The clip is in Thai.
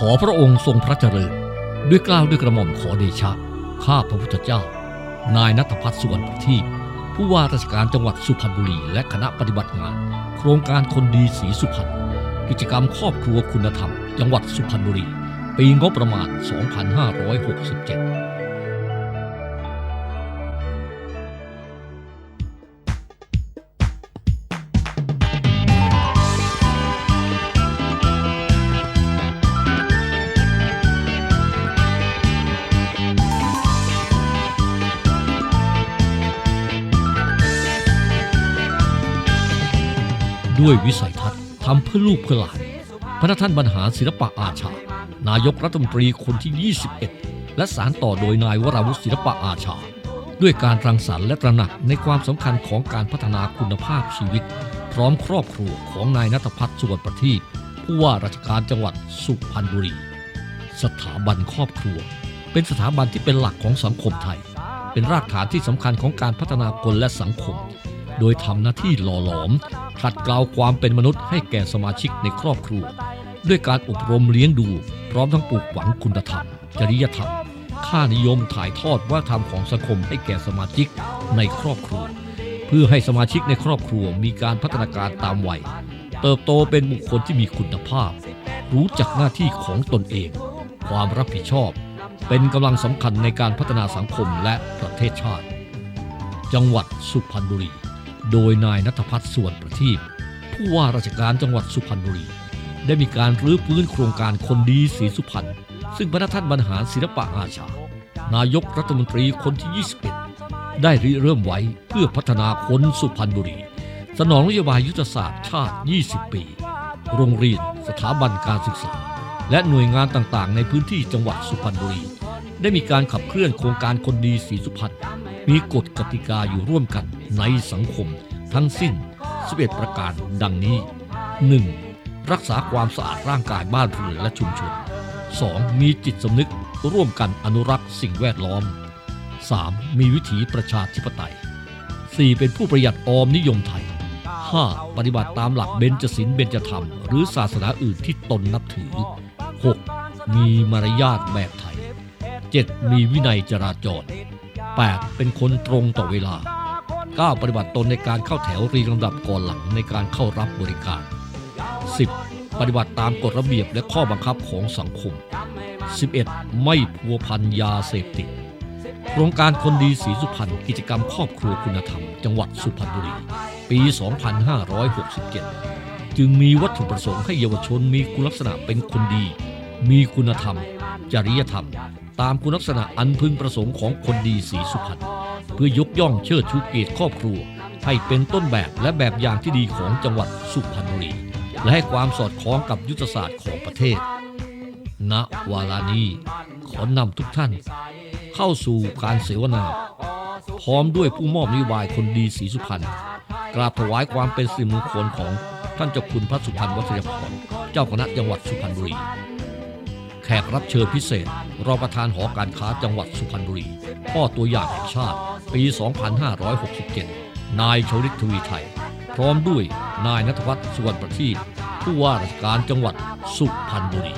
ขอพระองค์ทรงพระเจริญ ด้วยกล้าวด้วยกระหม่อมขอเดชะ ข้าพระพุทธเจ้า นายนัทพัฒน์สุวรรณประทีปผู้ว่าราชการจังหวัดสุพรรณบุรี และคณะปฏิบัติงาน โครงการคนดีสีสุพรรณกิจกรรมครอบครัวคุณธรรม จังหวัดสุพรรณบุรี ปีงบประมาณ 2567 ด้วยวิสัยทัศน์ทำเพื่อลูกเพื่อหลาน พระท่านบรรหารศิลปะอาชา นายกรัฐมนตรีคนที่ 21 และสารต่อโดยนายวราวุฒิศิลปะอาชา ด้วยการรังสรรค์และตระหนักในความสำคัญของการพัฒนาคุณภาพชีวิต พร้อมครอบครัวของนายนัทพัฒน์สุวรรณประทีปผู้ว่าราชการจังหวัดสุพรรณบุรี สถาบันครอบครัว เป็นสถาบันที่เป็นหลักของสังคมไทย เป็นรากฐานที่สำคัญของการพัฒนาคนและสังคม โดยทำหน้าที่หล่อหลอมขัดเกลาความเป็นมนุษย์ให้แก่สมาชิกในครอบครัว ด้วยการอบรมเลี้ยงดู พร้อมทั้งปลูกฝังคุณธรรม จริยธรรม ค่านิยมถ่ายทอดวัฒนธรรมของสังคมให้แก่สมาชิกในครอบครัว เพื่อให้สมาชิกในครอบครัวมีการพัฒนาการตามวัยเติบโตเป็นบุคคลที่มีคุณภาพ รู้จักหน้าที่ของตนเอง ความรับผิดชอบ เป็นกำลังสำคัญในการพัฒนาสังคมและประเทศชาติ จังหวัดสุพรรณบุรี โดยนายนัทพัฒน์ส่วนประทีปผู้ว่าราชการจังหวัดสุพรรณบุรี ได้มีการรื้อฟื้นโครงการคนดีสีสุพรรณซึ่งพระท่านบรรหารศิลปะอาชา นายกรัฐมนตรีคนที่ 21 ได้ริเริ่มไว้เพื่อพัฒนาคนสุพรรณบุรี สนองนโยบายยุทธศาสตร์ชาติ 20 ปี โรงเรียน สถาบันการศึกษา และหน่วยงานต่างๆ ในพื้นที่จังหวัดสุพรรณบุรี ได้มีการขับเคลื่อนโครงการคนดีสีสุพรรณ มีกฎกติกาอยู่ร่วมกันในสังคม ทั้งสิ้น 11 ประการดังนี้ 1. รักษาความสะอาดร่างกายบ้านเรือนและชุมชน 2. มีจิตสำนึกร่วมกันอนุรักษ์สิ่งแวดล้อม 3. มีวิถีประชาธิปไตย 4. เป็นผู้ประหยัดออมนิยมไทย 5. ปฏิบัติตามหลักเบญจศีลเบญจธรรม หรือศาสนาอื่นที่ตนนับถือ 6. มีมารยาทแบบไทย 7. มีวินัยจราจร 8. เป็นคนตรงต่อเวลา 9. ปฏิบัติตนในการเข้าแถวเรียงลำดับก่อนหลังในการเข้ารับบริการ 10. ปฏิบัติตามกฎระเบียบและข้อบังคับของสังคม 11. ไม่พัวพันยาเสพติดโครงการคนดีสีสุพรรณกิจกรรมครอบครัวคุณธรรม จังหวัดสุพรรณบุรี ปี 2567 จึงมีวัตถุประสงค์ให้เยาวชนมีคุณลักษณะเป็นคนดี มีคุณธรรม จริยธรรม ตามคุณลักษณะอันพึงประสงค์ของคนดีสีสุพรรณเพื่อยกย่องเชิดชูเกียรติครอบครัว ให้เป็นต้นแบบและแบบอย่างที่ดีของจังหวัดสุพรรณบุรี และให้ความสอดคล้องกับยุทธศาสตร์ของประเทศ ณวาลานี้ขอนำทุกท่าน เข้าสู่การเสวนา พร้อมด้วยผู้มอบนโยบายคนดีสีสุพรรณกราบถวายความเป็นสิริมงคลของท่านเจ้าคุณพระสุพรรณวัชรพรเจ้าคณะจังหวัดสุพรรณบุรี แขกรับเชิญพิเศษ รองประธานหอการค้าจังหวัดสุพรรณบุรีพ่อตัวอย่างแห่งชาติปี 2567 นายชวลิตทวีไทย พร้อมด้วยนายนัทวัฒน์สุวรรณประทีปผู้ว่าราชการจังหวัดสุพรรณบุรี